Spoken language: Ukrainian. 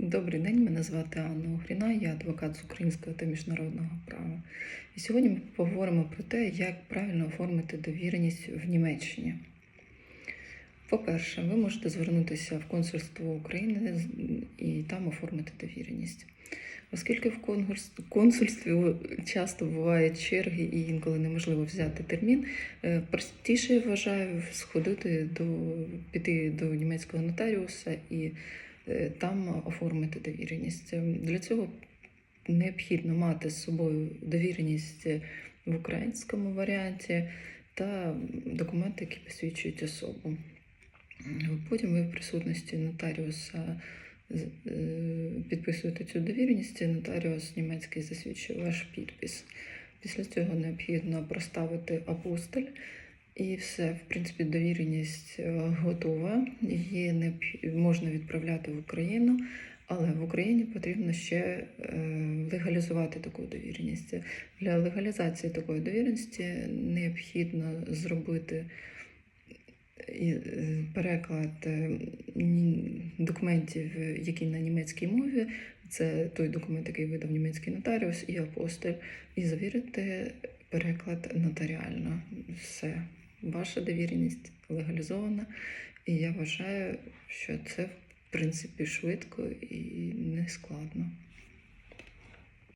Добрий день, мене звати Анна Угріна, я адвокат з українського та міжнародного права. І сьогодні ми поговоримо про те, як правильно оформити довіреність в Німеччині. По-перше, ви можете звернутися в консульство України і там оформити довіреність. Оскільки в консульстві часто бувають черги і інколи неможливо взяти термін, е, простіше вважаю сходити до піти до німецького нотаріуса і там оформити довіреність. Е, Для цього необхідно мати з собою довіреність в українському варіанті та документи, які посвідчують особу. Потім ви в присутності нотаріуса е, підписуєте цю довіреність, нотаріус німецький засвідчує ваш підпис. Після цього необхідно проставити апостиль. І все, в принципі, довіреність е, готова. Її необх- можна відправляти в Україну, але в Україні потрібно ще е, легалізувати таку довіреність. Для легалізації такої довіреності необхідно зробити е, переклад документів, які на німецькій мові. Це той документ, який видав німецький нотаріус і апостоль, і завірити переклад нотаріально. Все, ваша довіреність легалізована, і я вважаю, що це в принципі швидко і не складно.